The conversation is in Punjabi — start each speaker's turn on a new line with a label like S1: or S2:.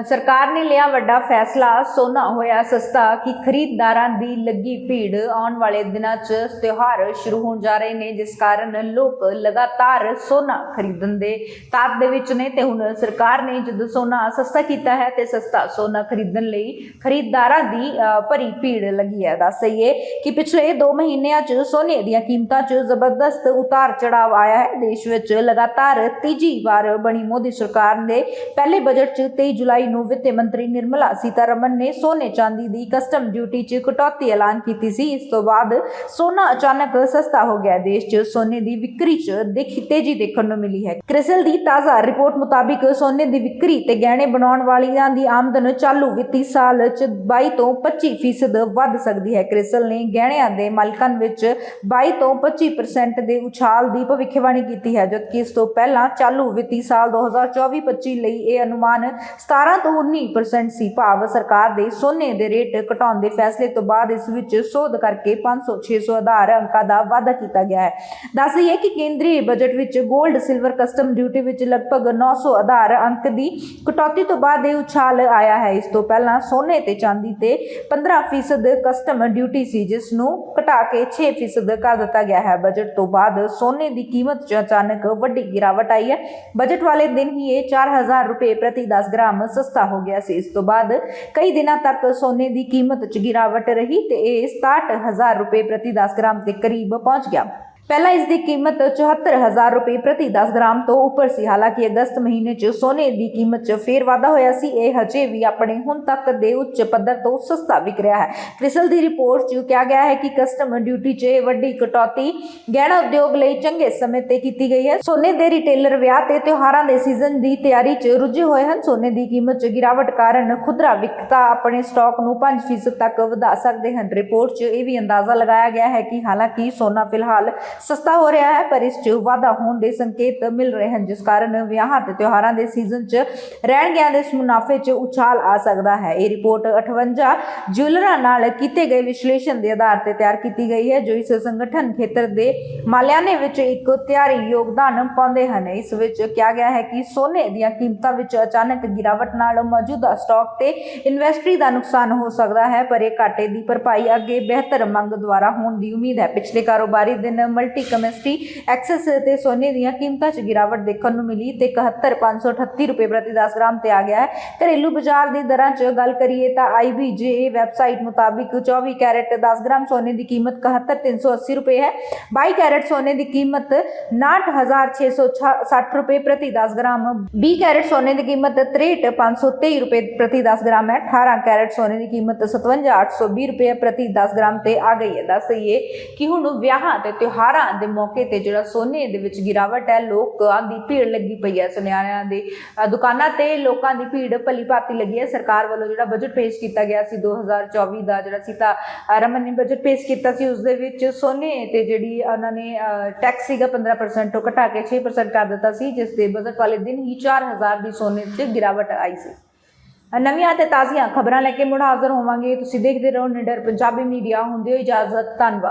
S1: ਸਰਕਾਰ ਨੇ ਲਿਆ ਵੱਡਾ ਫੈਸਲਾ, ਸੋਨਾ ਹੋਇਆ ਸਸਤਾ ਕਿ ਖਰੀਦਦਾਰਾਂ ਦੀ ਲੱਗੀ ਭੀੜ ਆਉਣ ਵਾਲੇ ਦਿਨਾਂ 'ਚ ਤਿਉਹਾਰ ਸ਼ੁਰੂ ਹੋਣ ਜਾ ਰਹੇ ਨੇ, ਜਿਸ ਕਾਰਨ ਲੋਕ ਲਗਾਤਾਰ ਸੋਨਾ ਖਰੀਦਣ ਦੇ ਤਾਪ ਦੇ ਵਿੱਚ ਨੇ ਤੇ ਹੁਣ ਸਰਕਾਰ ਨੇ ਜਦੋਂ ਸੋਨਾ ਸਸਤਾ ਕੀਤਾ ਹੈ ਤੇ ਸਸਤਾ ਸੋਨਾ ਖਰੀਦਣ ਲਈ ਖਰੀਦਦਾਰਾਂ ਦੀ ਭਰੀ ਭੀੜ ਲੱਗੀ ਹੈ। ਦੱਸ ਦਈਏ ਕਿ ਪਿਛਲੇ 2 ਮਹੀਨਿਆਂ 'ਚ ਸੋਨੇ ਦੀਆਂ ਕੀਮਤਾਂ 'ਚ ਜ਼ਬਰਦਸਤ ਉਤਾਰ ਚੜਾਵ ਆਇਆ ਹੈ। ਦੇਸ਼ ਵਿੱਚ ਲਗਾਤਾਰ ਤੀਜੀ ਵਾਰ ਬਣੀ ਮੋਦੀ ਸਰਕਾਰ ਦੇ ਪਹਿਲੇ ਬਜਟ 'ਚ 23 ਜੁਲਾਈ ਨੂੰ ਵਿੱਤ ਮੰਤਰੀ ਨਿਰਮਲਾ ਸੀਤਾਰਮਨ ਨੇ ਸੋਨੇ ਚਾਂਦੀ ਦੀ ਕਸਟਮ ਡਿਊਟੀ 'ਚ ਕਟੌਤੀ ਐਲਾਨ ਕੀਤੀ ਸੀ। ਇਸ ਤੋਂ ਬਾਅਦ ਸੋਨਾ ਅਚਾਨਕ ਸਸਤਾ ਹੋ ਗਿਆ। ਦੇਸ਼ 'ਚ ਸੋਨੇ ਦੀ ਵਿਕਰੀ 'ਚ ਦੇਖੀ, ਤੇਜ਼ੀ ਦੇਖਣ ਨੂੰ ਮਿਲੀ ਹੈ। ਕ੍ਰਿਸਲ ਦੀ ਤਾਜ਼ਾ ਰਿਪੋਰਟ ਮੁਤਾਬਿਕ ਸੋਨੇ ਦੀ ਵਿਕਰੀ ਤੇ ਗਹਿਣੇ ਬਣਾਉਣ ਵਾਲਿਆਂ ਦੀ ਆਮਦਨ ਚਾਲੂ ਵਿੱਤੀ ਸਾਲ 'ਚ 22 ਤੋਂ 25% ਫੀਸਦ ਵੱਧ ਸਕਦੀ ਹੈ। ਕ੍ਰਿਸਲ ਨੇ ਗਹਿਣਿਆਂ ਦੇ ਮਾਲਕਾਂ ਵਿੱਚ 22 ਤੋਂ 25% ਦੇ ਉਛਾਲ ਦੀ ਭਵਿੱਖਬਾਣੀ ਕੀਤੀ ਹੈ, ਜਦਕਿ ਇਸ ਤੋਂ ਪਹਿਲਾਂ ਚਾਲੂ ਵਿੱਤੀ ਸਾਲ 2024-25 ਲਈ ਇਹ ਅਨੁਮਾਨ 17 ਤੋਂ 19% ਸੀ। ਭਾਵ ਸਰਕਾਰ ਦੇ ਸੋਨੇ ਦੇ ਰੇਟ ਘਟਾਉਣ ਦੇ ਫੈਸਲੇ ਤੋਂ ਬਾਅਦ ਇਸ ਵਿੱਚ ਸੋਧ ਕਰਕੇ 500-600 ਆਧਾਰ ਅੰਕਾਂ ਦਾ ਵਾਧਾ ਕੀਤਾ ਗਿਆ ਹੈ। ਦੱਸ ਦਈਏ ਕਿ ਕੇਂਦਰੀ ਬਜਟ ਵਿੱਚ 골ਡ ਸਿਲਵਰ ਕਸਟਮ ਡਿਊਟੀ ਵਿੱਚ ਲਗਭਗ 900 ਆਧਾਰ ਅੰਕ ਦੀ ਕਟੌਤੀ ਤੋਂ ਬਾਅਦ ਇਹ ਉਛਾਲ ਆਇਆ ਹੈ। ਇਸ ਤੋਂ ਪਹਿਲਾਂ ਸੋਨੇ ਤੇ ਚਾਂਦੀ ਤੇ 15% ਕਸਟਮ ਡਿਊਟੀ ਸੀ, ਜਿਸ ਨੂੰ ਘਟਾ ਕੇ 6% ਕਰ ਦਿੱਤਾ ਗਿਆ ਹੈ। ਬਜਟ ਤੋਂ ਬਾਅਦ ਸੋਨੇ ਦੀ ਕੀਮਤ 'ਚ ਅਚਾਨਕ ਵੱਡੀ ਗਿਰਾਵਟ ਆਈ ਹੈ। ਬਜਟ ਵਾਲੇ ਦਿਨ ਹੀ ਇਹ 4000 ਰੁਪਏ ਪ੍ਰਤੀ 10 ਗ੍ਰਾਮ ਸਸਤਾ ਹੋ ਗਿਆ ਸੀ। ਇਸ ਤੋਂ ਬਾਅਦ ਕਈ ਦਿਨਾਂ ਤੱਕ ਸੋਨੇ ਦੀ ਕੀਮਤ 'ਚ ਗਿਰਾਵਟ ਰਹੀ ਤੇ ਇਹ 67000 ਰੁਪਏ ਪ੍ਰਤੀ 10 ਗ੍ਰਾਮ ਦੇ ਕਰੀਬ ਪਹੁੰਚ ਗਿਆ। ਪਹਿਲਾਂ ਇਸ ਦੀ ਕੀਮਤ 74000 ਰੁਪਏ ਪ੍ਰਤੀ 10 ਗ੍ਰਾਮ ਤੋਂ ਉੱਪਰ ਸੀ। ਹਾਲਾਂਕਿ ਅਗਸਤ ਮਹੀਨੇ 'ਚ ਸੋਨੇ ਦੀ ਕੀਮਤ 'ਚ ਫੇਰ ਵਾਧਾ ਹੋਇਆ ਸੀ। ਇਹ ਹਜੇ ਵੀ ਆਪਣੇ ਹੁਣ ਤੱਕ ਦੇ ਉੱਚ ਪੱਧਰ ਤੋਂ ਸਸਤਾ ਵਿਕ ਰਿਹਾ ਹੈ। ਕ੍ਰਿਸਲ ਦੀ ਰਿਪੋਰਟ 'ਚ ਕਿਹਾ ਗਿਆ ਹੈ ਕਿ ਕਸਟਮ ਡਿਊਟੀ 'ਚ ਇਹ ਵੱਡੀ ਕਟੌਤੀ ਗਹਿਣਾ ਉਦਯੋਗ ਲਈ ਚੰਗੇ ਸਮੇਂ ਤੇ ਕੀਤੀ ਗਈ ਹੈ। ਸੋਨੇ ਦੇ ਰਿਟੇਲਰ ਵਿਆਹ ਤੇ ਤਿਉਹਾਰਾਂ ਦੇ ਸੀਜ਼ਨ ਦੀ ਤਿਆਰੀ 'ਚ ਰੁੱਝੇ ਹੋਏ ਹਨ। ਸੋਨੇ ਦੀ ਕੀਮਤ 'ਚ ਗਿਰਾਵਟ ਕਾਰਨ ਖੁਦਰਾ ਵਿਕਤਾ ਆਪਣੇ ਸਟਾਕ ਨੂੰ 5% ਤੱਕ ਵਧਾ ਸਕਦੇ ਹਨ। ਰਿਪੋਰਟ 'ਚ ਇਹ ਵੀ ਅੰਦਾਜ਼ਾ ਲਗਾਇਆ ਗਿਆ ਹੈ ਕਿ ਹਾਲਾਂਕਿ ਸੋਨਾ ਫਿਲਹਾਲ ਸਸਤਾ ਹੋ ਰਿਹਾ ਹੈ, ਪਰ ਇਸ 'ਚ ਵਾਧਾ ਹੋਣ ਦੇ ਸੰਕੇਤ ਮਿਲ ਰਹੇ ਹਨ, ਜਿਸ ਕਾਰਨ ਵਿਆਹਾਂ ਤੇ ਤਿਉਹਾਰਾਂ ਦੇ ਸੀਜ਼ਨ 'ਚ ਰਹਿਣ ਗਿਆ ਦੇ ਇਸ ਮੁਨਾਫੇ 'ਚ ਉਛਾਲ ਆ ਸਕਦਾ ਹੈ। ਇਹ ਰਿਪੋਰਟ 58 ਜਿਊਲਰਾਂ ਨਾਲ ਕੀਤੇ ਗਏ ਵਿਸ਼ਲੇਸ਼ਣ ਦੇ ਆਧਾਰ ਤੇ ਤਿਆਰ ਕੀਤੀ ਗਈ ਹੈ, ਜੋ ਇਸ ਸੰਗਠਨ ਖੇਤਰ ਦੇ ਮਾਲਿਆਨੇ ਵਿੱਚ ਇੱਕ ਤਿਆਰੀ ਯੋਗਦਾਨ ਪਾਉਂਦੇ ਹਨ। ਇਸ ਵਿੱਚ ਕਿਹਾ ਗਿਆ ਹੈ ਕਿ ਸੋਨੇ ਦੀਆਂ ਕੀਮਤਾਂ ਵਿੱਚ ਅਚਾਨਕ ਗਿਰਾਵਟ ਨਾਲ ਮੌਜੂਦਾ ਸਟਾਕ ਤੇ ਇਨਵੈਸਟਰੀ ਦਾ ਨੁਕਸਾਨ ਹੋ ਸਕਦਾ ਹੈ, ਪਰ ਇਹ ਘਾਟੇ ਦੀ ਭਰਪਾਈ ਅੱਗੇ ਬਿਹਤਰ ਮੰਗ ਦੁਆਰਾ ਹੋਣ ਦੀ ਉਮੀਦ ਹੈ। ਪਿਛਲੇ ਕਾਰੋਬਾਰੀ ਦਿਨ ਮਲਟੀ ਕਮਿਸਟਰੀ ਐਕਸੈਸ ਤੇ ਸੋਨੇ ਦੀਆਂ ਕੀਮਤਾਂ 'ਚ ਗਿਰਾਵਟ ਦੇਖਣ ਨੂੰ ਮਿਲੀ ਤੇ 71538 ਰੁਪਏ ਪ੍ਰਤੀ 10 ਗ੍ਰਾਮ ਤੇ ਆ ਗਿਆ ਹੈ ਘਰੇਲੂ ਬਾਜ਼ਾਰ ਦੀ ਦਰਾਂ 'ਚ ਗੱਲ ਕਰੀਏ ਤਾਂ IBJ ਵੈਬਸਾਈਟ ਮੁਤਾਬਿਕ 24 ਕੈਰਟ 10 ਗ੍ਰਾਮ ਸੋਨੇ ਦੀ ਕੀਮਤ 71380 ਰੁਪਏ ਹੈ 22 ਕੈਰਟ ਸੋਨੇ ਦੀ ਕੀਮਤ 69660 ਰੁਪਏ ਪ੍ਰਤੀ 10 ਗ੍ਰਾਮ 20 ਕੈਰਟ ਸੋਨੇ ਦੀ ਕੀਮਤ 63523 ਰੁਪਏ ਪ੍ਰਤੀ 10 ਗ੍ਰਾਮ ਹੈ 18 ਕੈਰਟ ਸੋਨੇ ਦੀ ਕੀਮਤ 57820 ਰੁਪਏ ਪ੍ਰਤੀ 10 ਗ੍ਰਾਮ ਤੇ ਆ ਗਈ ਹੈ ਦੱਸ ਦਈਏ ਕਿ ਹੁਣ ਵਿਆਹਾਂ ਤੇ ਤਿਉਹਾਰਾਂ ਦੇ ਮੌਕੇ ਤੇ ਜਿਹੜਾ ਸੋਨੇ ਦੇ ਵਿੱਚ ਗਿਰਾਵਟ ਹੈ, ਲੋਕਾਂ ਦੀ ਭੀੜ ਲੱਗੀ ਪਈ ਹੈ। ਸੁਨਿਆਰਿਆਂ ਦੇ ਦੁਕਾਨਾਂ ਤੇ ਲੋਕਾਂ ਦੀ ਭੀੜ ਭਲੀ ਭਾਤੀ ਲੱਗੀ ਹੈ। ਸਰਕਾਰ ਵੱਲੋਂ ਜਿਹੜਾ ਬਜਟ ਪੇਸ਼ ਕੀਤਾ ਗਿਆ ਸੀ 2024 ਦਾ ਜਿਹੜਾ ਸੀਤਾ ਰਮਨ ਨੇ ਬਜਟ ਪੇਸ਼ ਕੀਤਾ ਸੀ, ਉਸ ਦੇ ਵਿੱਚ ਸੋਨੇ ਤੇ ਜਿਹੜੀ ਉਹਨਾਂ ਨੇ ਟੈਕਸ ਸੀਗਾ 15% ਤੋਂ ਘਟਾ ਕੇ 6% ਕਰ ਦਿੱਤਾ ਸੀ, ਜਿਸ ਦੇ ਬਜਟ ਵਾਲੇ ਦਿਨ ਹੀ 4000 ਦੀ ਸੋਨੇ 'ਚ ਗਿਰਾਵਟ ਆਈ ਸੀ। ਨਵੀਆਂ ਤੇ ਤਾਜ਼ੀਆਂ ਖਬਰਾਂ ਲੈ ਕੇ ਮੁੜ ਹਾਜ਼ਰ ਹੋਵਾਂਗੇ। ਤੁਸੀਂ ਦੇਖਦੇ ਰਹੋ ਨਿਡਰ ਪੰਜਾਬੀ ਮੀਡੀਆ। ਹੁੰਦੇ ਹੋ ਇਜਾਜ਼ਤ, ਧੰਨਵਾਦ।